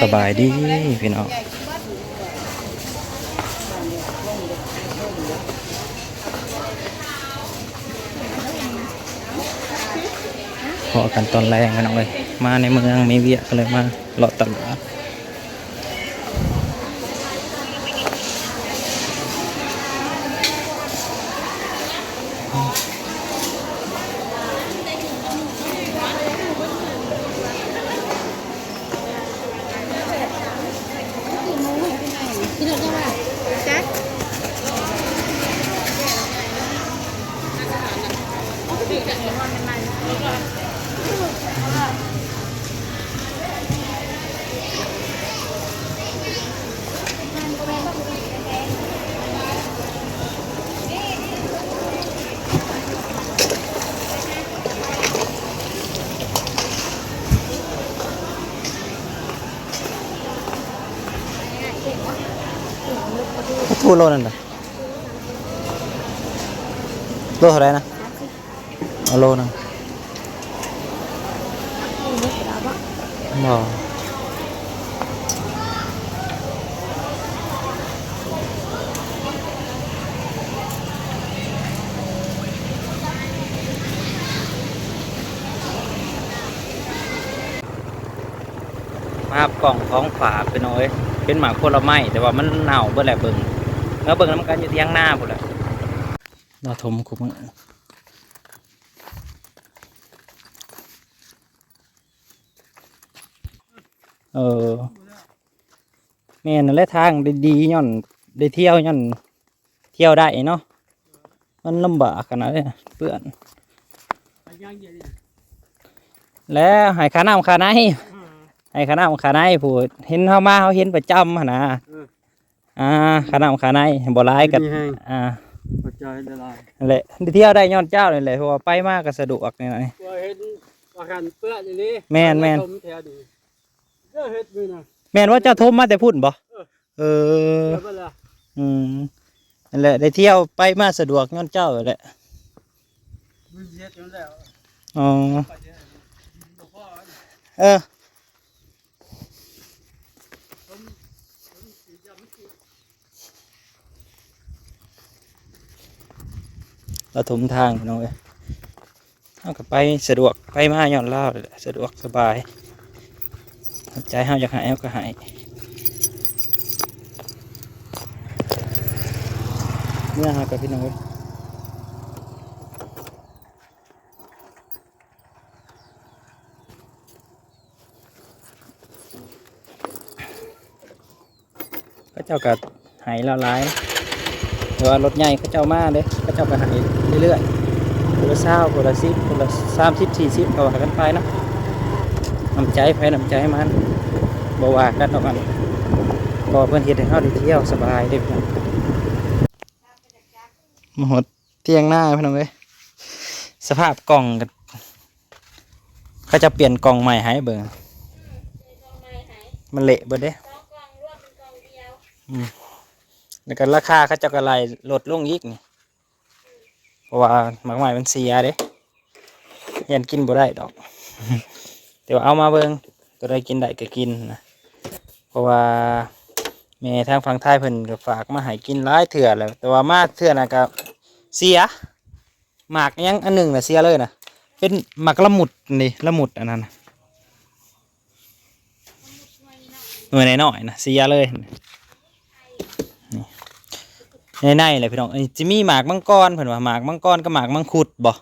สบายดีพี่น้องพอกันตอนแรงพี่น้องเลยมาในเมืองมีเวียก็เลยมาเลาะตลาดูโลนั่นเหรอโลเท่าไรนะเอาโลนึงบ่มาปล่องท้องฝากไปหน่อยเป็นหมากผลไม้แต่ว่ามันเน่าเบื่อแหละเบิ่ง แล้วเบิ่งน้ำกันอยู่ที่ข้างหน้าพุ่นแหละเราทมคุมอเออแม่นั่นแหละทางได้ดีย่อนได้เที่ยวย่อนเที่ยวได้เนาะมันลำบากขนาดนี้เพื่อนแล้วใหายขาน้ำขาในใหายขาน้ำขาในผู้เห็นเขามาเขาเห็นประจำหั่นนะเอออ่าขาน้ำขาในบ่ร้ายกันมีให้อ่าปัจจัยละลายนั่นแหละได้เที่ยวได้ย้อนเจ้าเลยแหละเพราะว่าไปมากก็สะดวกนี่หน่อยว่าเห็นอาการเปื้อนอย่างนี้แม่นแม่นผมแถวดีเจ้าเฮ็ดมือนะแม่นว่าเจ้าโทมมาแต่พุ่นบ่เออเจ้าเวลาอืมนั่นแหละได้เที่ยวไปมาสะดวกย้อนเจ้าแหละมือเฮ็ดอยู่แล้วอ๋อ ปัจจัยหลวงพ่อเออ เราถมทางพี่น้องเอ้ยเอากับไปสะดวกไปมาย้อนเล่าสะดวกสบายใจห้าอยากหายเอาก็หายเมื่อหากับพี่น้องเอ้ยก็เจ้ากับหายละลาย หรือว่ารถใหญ่เขาเจ้ามาเด้เขาเจ้าก็หายเรื่อยๆคนละเศร้าคนละสิบคนละสามสิบสี่สิบก็ว่ากันไปเนาะน้ำใจไปน้ำใจมันบว่ากันออกกันก็เพื่อนเฮ็ดให้เขาได้เที่ยวสบายเด้พี่น้องมาหดเที่ยงหน้าพี่น้องเอ้ยสภาพกล่องกันเขาจะเปลี่ยนกล่องใหม่ให้เบิ่งมันเละเบิดเด้ แล้วก็ราคาเขาจะกระไรลดลงอีกนี่เพราะว่าหมากใหม่มันเสียเด้ยันกินบ่ได้ดอกแต่ว่าเอามาเบิงตัวใดกินได้ก็กินนะเพราะว่าแม่ทางฝั่งไทยเพิ่นก็ฝากมาให้กินหลายเถื่อแล้ว แต่ว่ามาเถื่อนะก็เสียหมากยังอันหนึ่งน่ะเสียเลยนะเป็นหมากละมุดนี่ละมุดอันนั้นหน่วยน้อยๆนะเสียเลย ในในเลยพี่น้องเอ้ยจะมีหมากมังกรเพิ่นว่าหมากมังกรกับหมากมังคุดบ่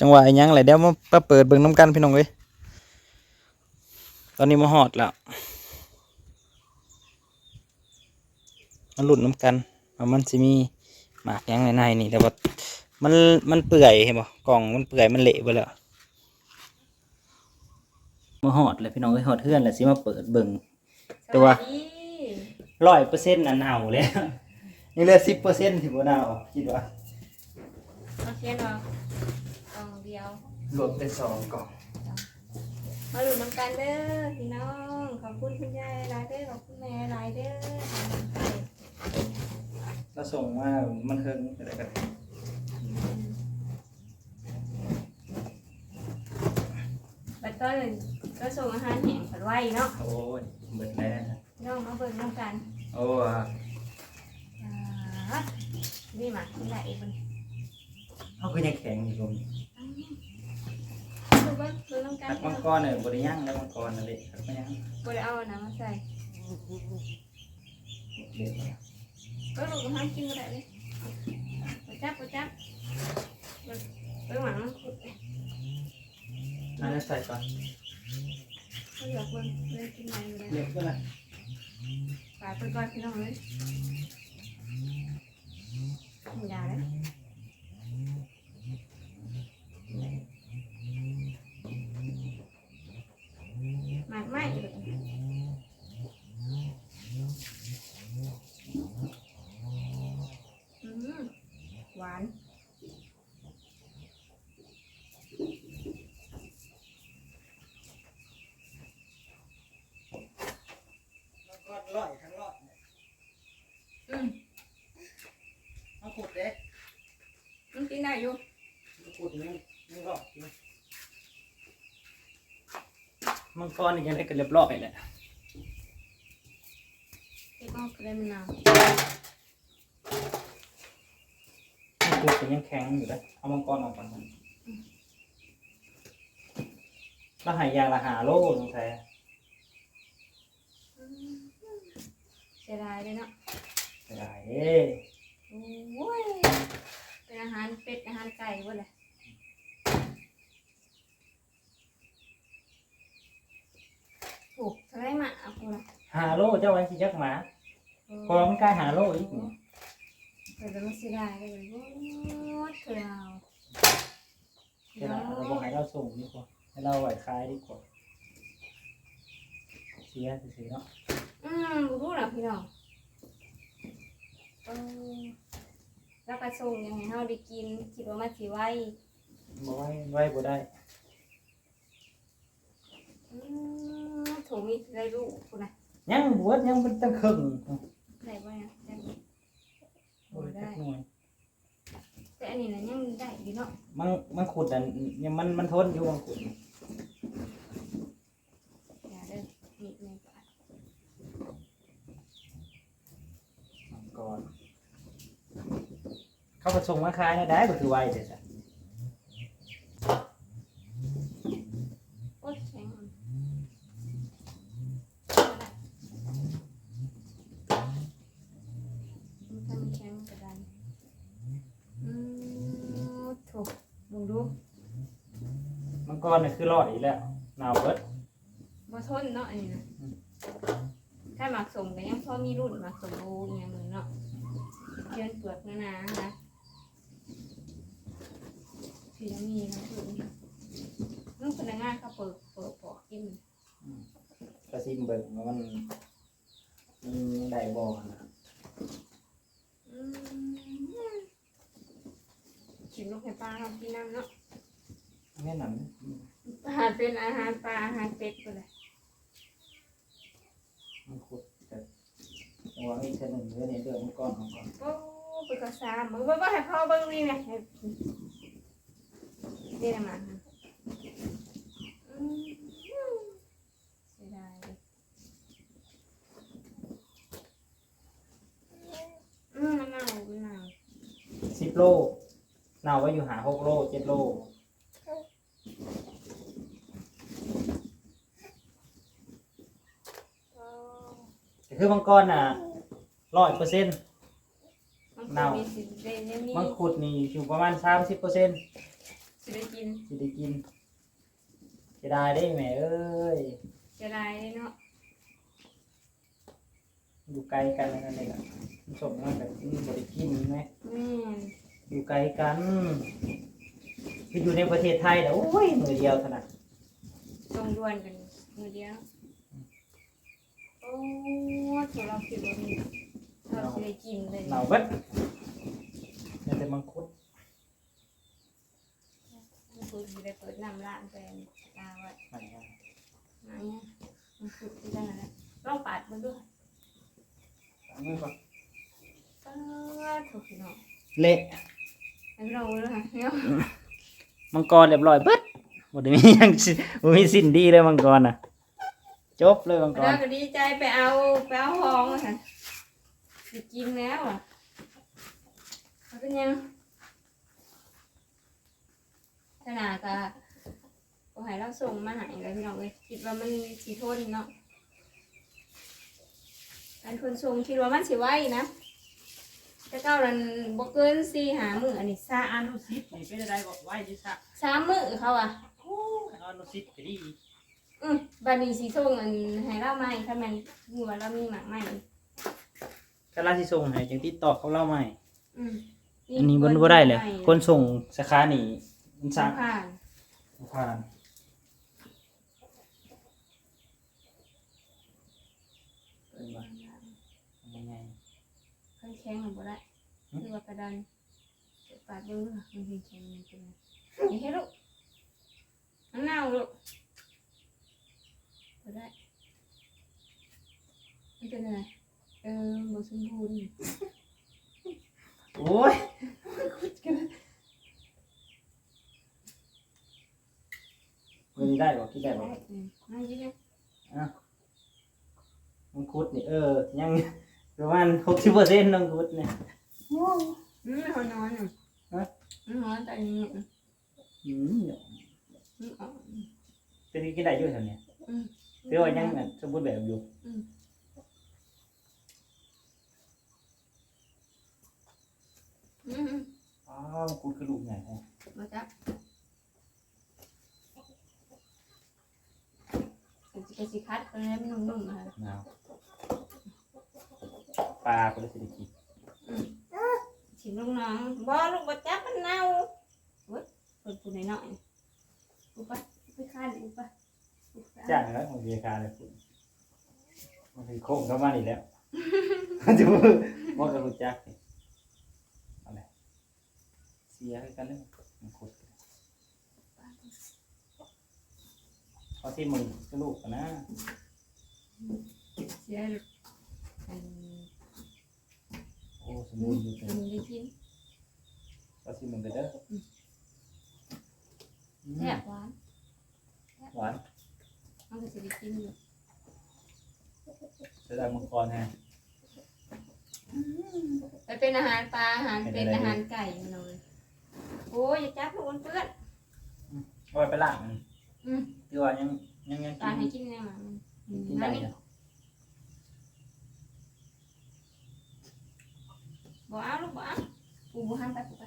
จังหวะอิหยังไรเดี๋ยวมามาเปิดเบิ่งน้ำกันพี่น้องเอ้ยตอนนี้มาฮอดแล้วมาหลุดน้ำกันว่ามันสิมีหมากยังในในนี่แต่ว่ามันมันเปื่อยเห็นบ่กล่องมันเปื่อยมันเละไปแล้วมาฮอดเลยพี่น้องเอ้ยฮอดเฮือนแล้วสิมาเปิดเบิ่งแต่ว่า ร้อยเปอร์เซ็นต์น่ะเน่าแล้วยังเหลือสิบเปอร์เซ็นต์ที่บ่เน่าคิดว่าเอาเช่นว่ากล่องเดียว รวมเป็นสองกล่องมาหลุดน้ำกันเด้อพี่น้อง ขอบคุณคุณยายหลายเด้อขอบคุณแม่หลายเด้อแล้วส่งมามันเฮิงอะไรกันบัดตอนก็ส่งอาหารแห้งผัดไว้เนาะโอ้ยเบิดแล้ว นะน้องมาเบิ่งน้ำกันโอ้อะอ่านี่มาที่ไหนเบิ่งเขาคือยังแข็งอยู่ตรงนี้ดูเบิ่งดูน้ำกันตักมังกรเนี่ยบริย่างแล้วมังกรนั่นแหละตักไม่ย่างบ่ได้เอาอันน้ำมาใส่เด็ดมาก็ลูกอาหารกินบ่ได้เลยไปจับไปจับเบิ่งเบิ่งหลังขุดอันนั้นใส่ก่อนเขาอยากเบิ่งเลยกินไหนอยู่เลยเล็กก็ละ ปาดไปก่อนพี่น้องเลยอย่าเลยหมากไหม้เลยอืมหวาน มังกรร้อยทั้งร้อย อืม มังขุดเด้ มันกินได้อยู่ มังขุดนี่มันร้อย มังกรนี่ยังได้กันเรียบร้อยแหละเก็บเอาเลยมันนาวมังขุดก็ยังแข็งอยู่เลยเอามังกรออกก่อนมันแล้วหายยางละหาโลสงสัยเสียดายเลยเนาะไม่ได้เอ้โอ้ยเป็นอาหารเป็ดอาหารไก่เว้ยเลยถูกเท่าไรมาเอากูละ หาโลเจ้าไว้สิจักหมาพอมันกลายหาโลอีกนี่เกิดมาเสียดายเลยโอ้ยเกลียวเดี๋ยวเราบอกให้เราส่งดีกว่าให้เราไหวคายดีกว่าเสียเสียเนาะอืมบ่รู้หรอกพี่น้องเออแล้วก็ส่งยังไงเฮาได้กินคิดว่ามันสิไวบ่ไว้ไว้บ่ได้อืมถูกมีได้รู้กูนะ ยังบวชยังเป็นตั้งครึ่งได้บ่เนี่ยได้บ่โอ้ยจักหน่อยแต่อันนี้นะยังได้อยู่เนาะมันมันขุดอันยังมันมันทนอยู่มันขุดอย่าเด้อมีดในปากก่อน เขาก็ส่งมาขายนะได้บ่คือไว้เด้อจ้ะ โอ๊ยแข็งอ่อนมันทำแข็งกระดานอืมถูกมึงดู มังกรน่ะคือรอดอีกแล้วหนาวเบิดบ่ทนเนาะอันนี้นะถ้าหมักสมก็ยังพอมีรุ่นหมักสมบูรณ์อย่างนี้เนาะเยือนเปลือกหนาๆนะพี่ยังมีนะคือนุ่งพนักงานเขาเปิดเปิดปอกกินกระซิมเบิ่งว่ามันมันได้บ่นะอืมกินลูกให้ปลาเขากินน้ำเนาะแม่นนั่น อาหารเป็นอาหารปลาอาหารเป็ดไปเลยมันขุดแต่วางอีกเทื่อหนึงเด้อนี่เด้อมังกรของก่อนโอ้ไปก็ซามมึงว่าให้พ่อเบิ่งนี่ไงให้เดี๋ยวมาอืมเสียดายเลยอืมมันหนาวมันหนาว10โลหนาวไว้อยู่หา6โล7โลโอ้ คือมังกรน่ะ100%มันคงมีสิทธิ์ได้ยังมีมังคุดนี่อยู่ประมาณสามสิบเปอร์เซ็นต์สิได้กินสิได้กินจะได้ได้แหม่เอ้ยเสียดายเลยเนาะอยู่ไกลกันนั่นเองอะส่งมาแบบบริกินไหมแม่นอยู่ไกลกันคืออยู่ในประเทศไทยแต่โอ้ยมือเดียวขนาดตรงด่วนกันมือเดียว โอ้ถือเราคิดว่ามีเราสิได้กินเลยหนาวเบิดนี่แต่มังคุดมันคือสิได้เปิดน้ำร้านไปตาไว้ไหนอะมาเนี่ยมันคือที่ได้แล้วลองปาดมันด้วยเอามือก่อนเออถูกพี่น้องเละให้พี่น้องดูด้วยค่ะเนี่ยมังกรเรียบร้อยเบิดบ่ได้มีหยังสิบ่มีสิ้นดีเลยมังกรน่ะ จบเลยมังกแล้รวก็ดีใจไปเอาไปเอาห้องอะค่ะสิกินแล้วอะเขาเป็นยังขนาดก็ก็ให้เราส่งมาใหายเลยพี่น้องเลยคิดว่ามันสีทนเนาะอันคนส่งคิดว่ามันสิไหวนะแต่เก้านั้นบ่เกินสี่หามืออันนี้ซาอนุสิตนี่เป็นอะไรบอกไว้ดิซะสามมือเขาอะโอ้อนุสิตก็ดี อืมบัดนี้สีส่งอันให้เราใหม่ถ้ามันมือว่าเรามีหมากใหม่กำลังสิส่งให้จังติดต่อเขาเล่าใหม่ อืมอันนี้บ่บ่ได้เลยคนส่งสาขานี่มันสาสั่งผ่านผ่านเอิ้นว่ายังไงเคยแข็งหรือบ่ได้อืมคือว่ากระดานเจ็บปาดเบิ้งค่ะมันเป็นแข็งมันเป็นนี่ให้ลูกมันเน่าลูก บ่ได้มันเป็นอะไรเออบ่สมบูรณ์โอ้ยวันนี้ได้บ่คิดได้บ่อืมนั่นยิ่งไงมังคุดนี่เออ ยังประมาณ60%น้องคุดเนี่ยอืมหอนอนอะฮะมันหอนแต่นี่อืมมันอ่อนเป็นกินได้อยู่แถวเนี้ยอืม ถือว่ายังแบบสมบูรณ์แบบอยู่อืมอ๋อมังคุดคือลูกใหญ่แฮะมาจับสิกสิคัดไปแล้วมันนุ่มๆค่ะหนาวปลาคนละสิได้กินชิมลูกน้องบ่ลูกบ่จับมันเน่าเว้ยเปิดปูหน่อยๆกูไปไปคานกูไปกูไป จ้างแล้วของเบียร์คาเลยคุณมันคือโค้งเข้ามาอีกแล้วมันจะว่ากับรู้จักนี่เอาเลยเสียคือกันเลยมันขุดเขาที่มึงก็ลูกกันนะเสียอันโอ้สมบูรณ์อยู่กิเป็นนได้กินเขาที่มึงไปเด้ออืมแซ่บหวานหวาน มันก็สิได้กินอยู่จะได้มังกรแฮะไปเป็นอาหารปลาอาหารเป็นอาหารไก่มันเลยโอ้ยอย่าจับลูกมันเปื้อนเอาไปไปล้างมันอืมที่ว่ายังยังยังตากินให้กินแน่มันอืมกินนั่ได้นนี่อยู่บ่เอาลูกบ่เอาปูบ่หันไปปูไป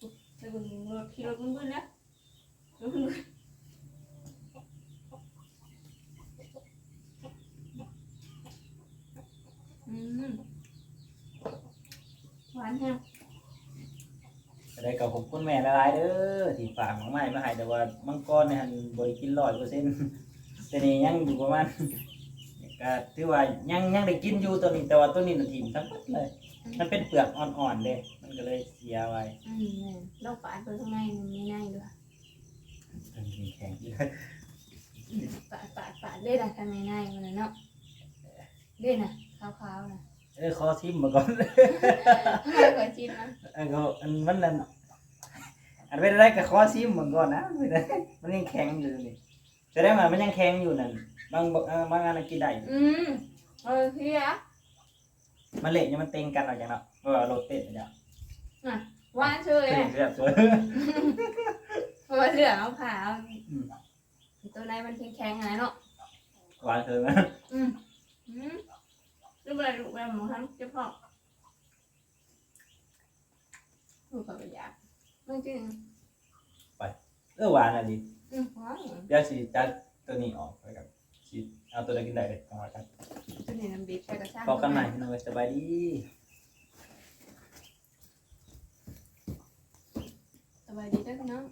ปูไปเบิ่งรถขี่รถเบิ่งๆแล้วรถเบิ่งๆอืม หวานแฮะจะได้กับผมคุณแม่ละลายเด้อที่ฝากของใหม่มาให้แต่ว่ามังกรเนี่ยหันบริกินร้อยเปอร์เซ็นต์แต่นี่ยังอยู่ประมาณก็ถือว่ายังยังได้กินอยู่ตัวนี้แต่ว่าตัวนี้น่ะถิ่มทั้งหมดเลย มันเป็นเปลือกอ่อนๆเลยมันก็เลยเสียไว้อืมแม่นลองปาดเบิ่งข้างในมันมีในด้วยตัวนี้แข็งอยู่ปาดปาดปาดเลยนะข้างในในมันน่ะเนาะเด้น่ะ ขาวๆน่ะเออขอชิมมาก่อนไม่เคยกินนะอันก็อันมันนั่นอันเป็นอะไรก็ขอชิมมาก่อนนะไม่ได้มันยังแข็งอยู่นี่แต่ได้มามันยังแข็งอยู่นั่นบางบางบางอันกินได้อยู่อืมเออพี่อะมันเละเนี่ยมันเต็งกันออกจากเนาะเพราะว่ารถเต้นเนี่ยหวานเชยเต้เลยนเรียบสวยเพราะว่าเหลืองเอาขาวอืมตัวในมันแข็งๆอะไรเนาะหวานเธอไหมอืมอืม รูปอะไรรูปอะไรหมูทั้งเจ้าพ่อรูปแบบอยากมันจริงเออหวานอะดิอืมหวานเดี๋ยวสิจัดตัวนี้ออกไปกับสิเอาตัวนี้กินได้เลยกันว่ากันตัวนี้น้ำบีบใส่กระชังพอกันใหม่พี่น้องสบายดีสบายดีเด้อพี่น้อง